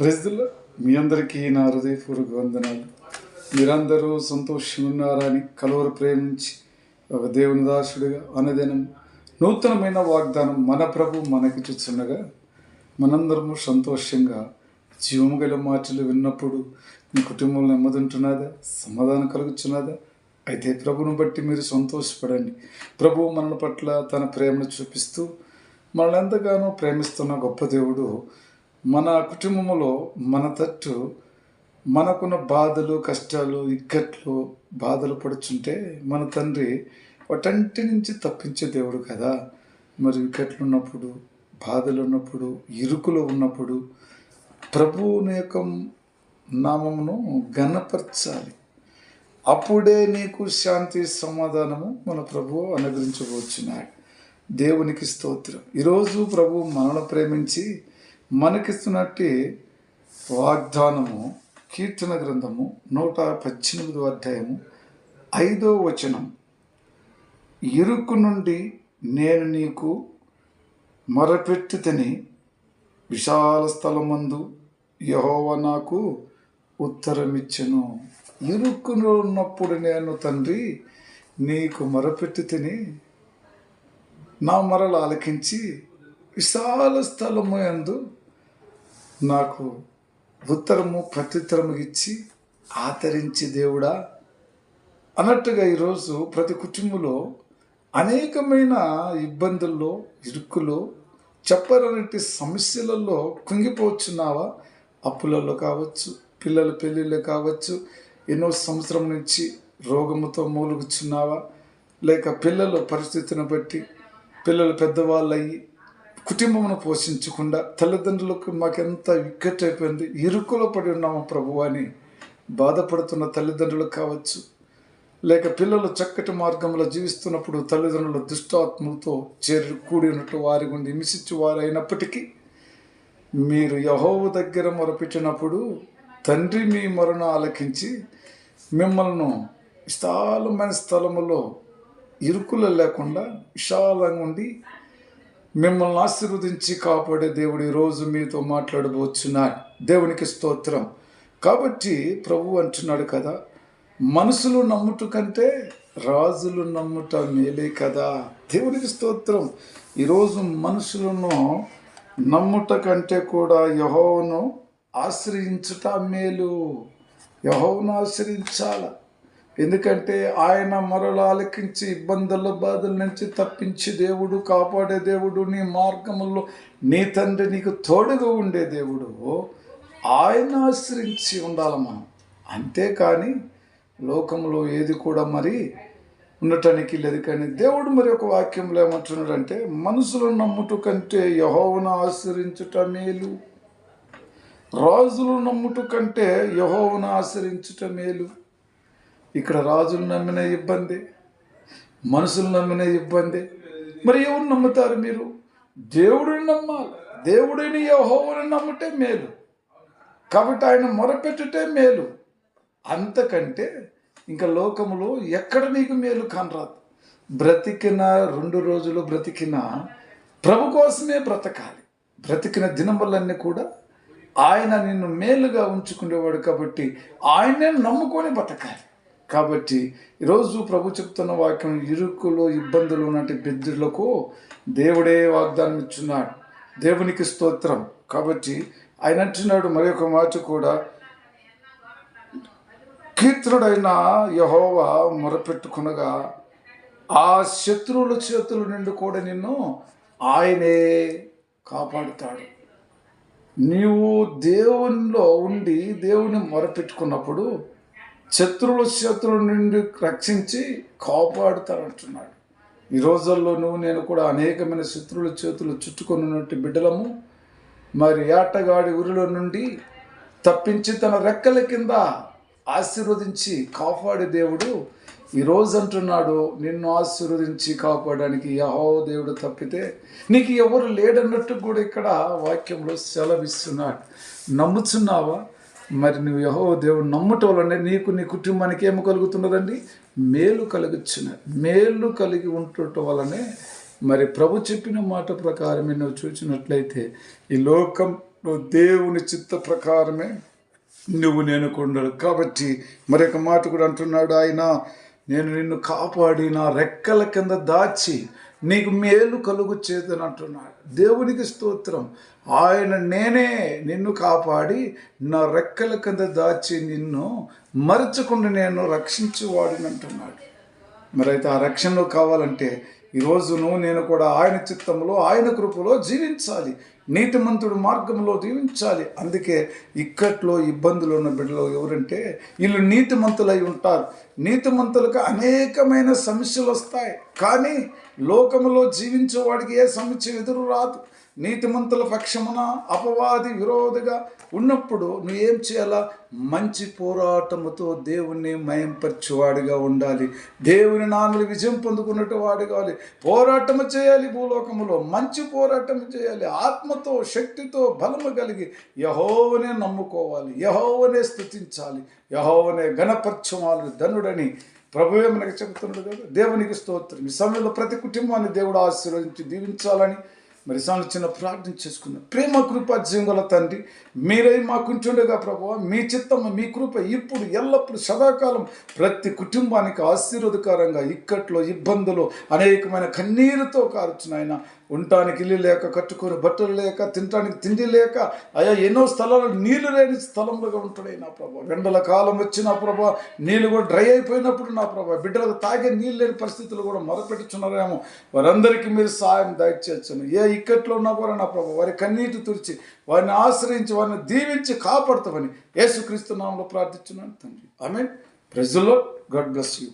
ప్రజలు మీ అందరికీ నా హృదయపూర్వక వందనాలు. మీరందరూ సంతోషమున్నారని ఉన్నారని కలవరు ప్రేమించి ఒక దేవుని దాసుడిగా అనదినం నూతనమైన వాగ్దానం మన ప్రభు మనకి చూస్తుండగా మనందరము సంతోషంగా జీవము గల మాటలు విన్నప్పుడు మీ కుటుంబంలో నెమ్మదింటున్నదా? సమాధానం కలుగుతున్నదా అయితే ప్రభుని బట్టి మీరు సంతోషపడండి. ప్రభు మన పట్ల తన ప్రేమను చూపిస్తూ మనల్ని ఎంతగానో ప్రేమిస్తున్న గొప్ప దేవుడు మన కుటుంబంలో మన తట్టు మనకున్న బాధలు కష్టాలు ఇక్కట్లు బాధలు పడుచుంటే మన తండ్రి వాటంటి నుంచి తప్పించే దేవుడు కదా. మరి ఇక్కట్లు ఉన్నప్పుడు బాధలు ఉన్నప్పుడు ఇరుకులో ఉన్నప్పుడు ప్రభువుని యొక్క నామమును ఘనపరచాలి. అప్పుడే నీకు శాంతి సమాధానము మన ప్రభువు అనుగ్రహించబోచున్నాడు. దేవునికి స్తోత్రం. ఈరోజు ప్రభు మనను ప్రేమించి మనకిస్తున్నట్టే వాగ్దానము కీర్తన గ్రంథము నూట పద్దెనిమిదో అధ్యాయము ఐదో వచనం. ఇరుకు నుండి నేను నీకు మరపెట్టి తిని విశాల స్థలమందు యహోవ నాకు ఉత్తరమిచ్చను. ఇరుక్కులో ఉన్నప్పుడు నేను తండ్రి నీకు మరపెట్టి తిని నా మరలు ఆలకించి విశాల స్థలము యందు నాకు ఉత్తరము ప్రత్యుత్తరము ఇచ్చి ఆదరించి దేవుడా అన్నట్టుగా ఈరోజు ప్రతి కుటుంబంలో అనేకమైన ఇబ్బందుల్లో ఇరుక్కులో చెప్పరనటి సమస్యలలో కుంగిపోవచ్చున్నావా అప్పులలో కావచ్చు పిల్లల పెళ్ళిళ్ళు కావచ్చు ఎన్నో సంవత్సరం నుంచి రోగముతో మూలుగుచున్నావా? లేక పిల్లల పరిస్థితిని బట్టి పిల్లలు పెద్దవాళ్ళు అయ్యి కుటుంబమును పోషించకుండా తల్లిదండ్రులకు మాకెంత వికెట్ అయిపోయింది. ఇరుకులో పడి ఉన్నాము ప్రభు అని బాధపడుతున్న తల్లిదండ్రులు కావచ్చు లేక పిల్లలు చక్కటి మార్గంలో జీవిస్తున్నప్పుడు తల్లిదండ్రులు దుష్టాత్మలతో చేరు కూడినట్లు వారి గుండి హింసించి వారు అయినప్పటికీ మీరు యహోవు దగ్గర మొరపెట్టినప్పుడు తండ్రి మీ మొరను ఆలకించి మిమ్మల్ని విశాలమైన స్థలములో ఇరుకులు లేకుండా విశాలంగా ఉండి మిమ్మల్ని ఆశీర్వదించి కాపాడే దేవుడు ఈరోజు మీతో మాట్లాడబోచున్నాడు. దేవునికి స్తోత్రం. కాబట్టి ప్రభు అంటున్నాడు కదా మనసులు నమ్ముట కంటే రాజులు నమ్ముట మేలే కదా. దేవునికి స్తోత్రం. ఈరోజు మనుషులను నమ్ముట కంటే కూడా యహోను ఆశ్రయించుట మేలు. యహోను ఆశ్రయించాల? ఎందుకంటే ఆయన మరల ఆలకించి ఇబ్బందుల బాధల నుంచి తప్పించి దేవుడు కాపాడే దేవుడు నీ మార్గముల్లో నీ తండ్రి నీకు తోడుగా ఉండే దేవుడు ఆయన ఆశ్రయించి ఉండాలి మనం. అంతేకాని లోకంలో ఏది కూడా మరి ఉండటానికి లేదు. కానీ దేవుడు మరి ఒక వాక్యంలో ఏమంటున్నాడంటే మనుషులు నమ్ముట కంటే యహోవను ఆశ్రయించుట మేలు. రాజులు నమ్ముట కంటే యహోవను ఆశ్రయించుట మేలు. ఇక్కడ రాజులు నమ్మిన ఇబ్బంది మనుషులు నమ్మిన ఇబ్బంది. మరి ఎవరు నమ్ముతారు మీరు? దేవుడిని నమ్మాలి. దేవుడిని యహోవుని నమ్ముటే మేలు. కాబట్టి ఆయన మొరపెట్టుటే మేలు. అంతకంటే ఇంకా లోకములో ఎక్కడ నీకు మేలు కానరాదు? బ్రతికిన రెండు రోజులు బ్రతికిన ప్రభు కోసమే బ్రతకాలి. బ్రతికిన దినములన్నీ కూడా ఆయన నిన్ను మేలుగా ఉంచుకునేవాడు కాబట్టి ఆయనే నమ్ముకొని బతకాలి కాబట్టి ఈరోజు ప్రభు చెప్తున్న వాక్యం ఇరుకులో ఇబ్బందులు ఉన్నటి బిద్దులకు దేవుడే వాగ్దానం ఇచ్చున్నాడు. దేవునికి స్తోత్రం. కాబట్టి ఆయన అంటున్నాడు మరి ఒక మాట కూడా. కీర్తనుడైన యహోవా మొరపెట్టుకునగా ఆ శత్రువుల చేతుల నుండి కూడా నిన్ను ఆయనే కాపాడుతాడు. నీవు దేవునిలో ఉండి దేవుని మొరపెట్టుకున్నప్పుడు శత్రువుల చేతుల నుండి రక్షించి కాపాడుతాడంటున్నాడు ఈ రోజుల్లో నువ్వు నేను కూడా అనేకమైన శత్రువుల చేతులు చుట్టుకున్నటువంటి బిడ్డలము మరి ఏటగాడి ఊరిలో నుండి తప్పించి తన రెక్కల కింద ఆశీర్వదించి కాపాడే దేవుడు ఈరోజు అంటున్నాడు నిన్ను ఆశీర్వదించి కాపాడడానికి యహో దేవుడు తప్పితే నీకు ఎవరు లేడన్నట్టు కూడా ఇక్కడ వాక్యంలో సెలవిస్తున్నాడు. నమ్ముచున్నావా? మరి నువ్వు యహో దేవుడు నమ్ముట వలనే నీకు నీ కుటుంబానికి ఏమి కలుగుతున్నదండి? మేలు కలుగుచున్న మేలు కలిగి ఉండటం వలనే మరి ప్రభు చెప్పిన మాట ప్రకారమే నువ్వు చూసినట్లయితే ఈ లోకంలో దేవుని చిత్త ప్రకారమే నువ్వు నేను కొండలు. కాబట్టి మరొక మాట కూడా అంటున్నాడు ఆయన నేను నిన్ను కాపాడి నా రెక్కల కింద దాచి నీకు మేలు కలుగు చేదని అంటున్నాడు. దేవునికి స్తోత్రం. ఆయన నేనే నిన్ను కాపాడి నా రెక్కల కింద దాచి నిన్ను మరచకుండా నేను రక్షించేవాడిని అంటున్నాడు. మరి అయితే ఆ రక్షణలో కావాలంటే ఈరోజును నేను కూడా ఆయన చిత్తంలో ఆయన కృపలో జీవించాలి. నీతిమంతుడు మార్గంలో జీవించాలి. అందుకే ఇక్కట్లో ఇబ్బందులు ఉన్న బిడ్డలు ఎవరంటే వీళ్ళు నీతిమంతులై ఉంటారు. నీతిమంతులకు అనేకమైన సమస్యలు వస్తాయి. కానీ లోకంలో జీవించేవాడికి ఏ సమస్య ఎదురు రాదు. నీతిమంతుల పక్షమున అపవాది విరోధిగా ఉన్నప్పుడు నువ్వేం చేయాలా? మంచి పోరాటముతో దేవుణ్ణి మయంపరిచేవాడిగా ఉండాలి. దేవుని నాన్నలు విజయం పొందుకున్నట్టు వాడు కావాలి పోరాటము చేయాలి భూలోకములో. మంచి పోరాటం చేయాలి. ఆత్మతో శక్తితో బలము కలిగి యహోవనే నమ్ముకోవాలి. యహోవనే స్థుతించాలి యహోవనే గణపరచవాలి ధనుడని ప్రభువే మనకు చెబుతున్నాడు కదా? దేవునికి స్తోత్రం. ఈ సమయంలో ప్రతి కుటుంబాన్ని దేవుడు ఆశీర్వదించి దీవించాలని మరి సార్లు చిన్న ప్రార్థన చేసుకున్నాం ప్రేమ కృప జీవుల తండ్రి మీరై మాకుంటుండగా ప్రభావ మీ చిత్తమ్మ మీ కృప ఇప్పుడు ఎల్లప్పుడు సదాకాలం ప్రతి కుటుంబానికి ఆశీర్వదకరంగా ఇక్కట్లో ఇబ్బందులు అనేకమైన కన్నీరుతో కారుచున్నాయన ఉండటానికి ఇల్లు లేక కట్టుకొని బట్టలు లేక తినటానికి తిండి లేక అయా ఎన్నో స్థలాలు నీళ్ళు లేని స్థలంలోగా ఉంటాడు నా ప్రభా. వెండల కాలం వచ్చిన ప్రభా నీళ్ళు కూడా డ్రై అయిపోయినప్పుడు నా ప్రభా. బిడ్డలకు తాగే నీళ్ళు లేని పరిస్థితులు కూడా మొదపెట్టుచున్నారేమో వారందరికీ మీరు సాయం దయచేయచ్చును. ఏ ఇక్కట్లో ఉన్నా కూడా నా ప్రభా వారి కన్నీటి తుడిచి వారిని ఆశ్రయించి వారిని దీవించి కాపాడుతామని యేసుక్రీస్తు నామంలో ప్రార్థించున్నాను తండ్రి. ఐ మీన్ ప్రజల్లో గాడ్ బ్లెస్ యూ.